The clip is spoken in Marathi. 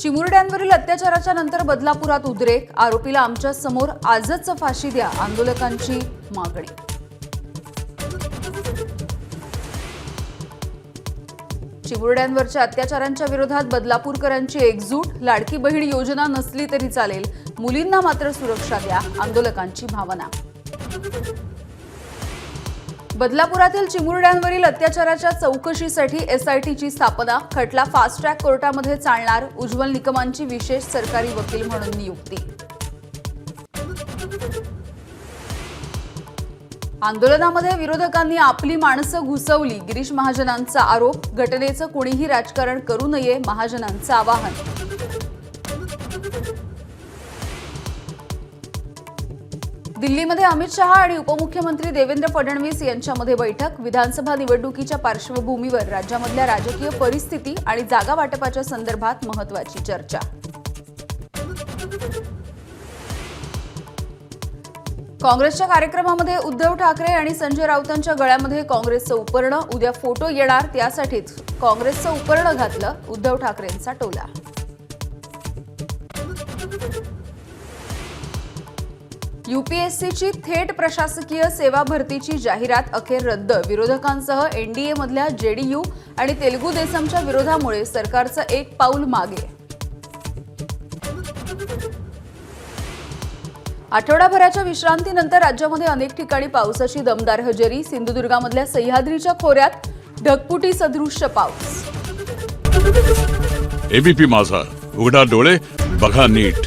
चिमुरड्यांवरील अत्याचाराच्या नंतर बदलापुरात उद्रेक. आरोपीला आमच्यासमोर आजच फाशी द्या आंदोलकांची मागणी. चिमुरड्यांवरच्या अत्याचारांच्या विरोधात बदलापूरकरांची एकजूट. लाडकी बहीण योजना नसली तरी चालेल. मुलींना मात्र सुरक्षा द्या आंदोलकांची भावना. बदलापुरातील चिमुरड्यांवरील अत्याचाराच्या चौकशीसाठी एसआयटीची स्थापना खटला फास्ट ट्रॅक कोर्टामध्ये चालणार उज्ज्वल निकमांची विशेष सरकारी वकील म्हणून नियुक्ती. आंदोलनामध्ये विरोधकांनी आपली माणसं घुसवली गिरीश महाजनांचा आरोप घटनेचं कोणीही राजकारण करू नये महाजनांचं आवाहन. दिल्लीमध्ये अमित शहा आणि उपमुख्यमंत्री देवेंद्र फडणवीस यांच्यामध्ये बैठक. विधानसभा निवडणुकीच्या पार्श्वभूमीवर राज्यामधल्या राजकीय परिस्थिती आणि जागा वाटपाच्या संदर्भात महत्वाची चर्चा. काँग्रेसच्या कार्यक्रमामध्ये उद्धव ठाकरे आणि संजय राऊतांच्या गळ्यामध्ये काँग्रेसचं उपर्ण. उद्या फोटो येणार त्यासाठीच काँग्रेसचं उपर्ण घातलं उद्धव ठाकरेंचा टोला. युपीएससीची थेट प्रशासकीय सेवा भरतीची जाहिरात अखेर रद्द. विरोधकांसह एनडीए मधल्या जेडीयू आणि तेलुगू देसमच्या विरोधामुळे सरकारचं एक पाऊल मागे. आठवडाभराच्या विश्रांतीनंतर राज्यामध्ये अनेक ठिकाणी पावसाची दमदार हजेरी. सिंधुदुर्गामधल्या सह्याद्रीच्या खोऱ्यात ढगपुटी सदृश्य पाऊस. एबीपी माझा. उघडा डोळे बघा नीट.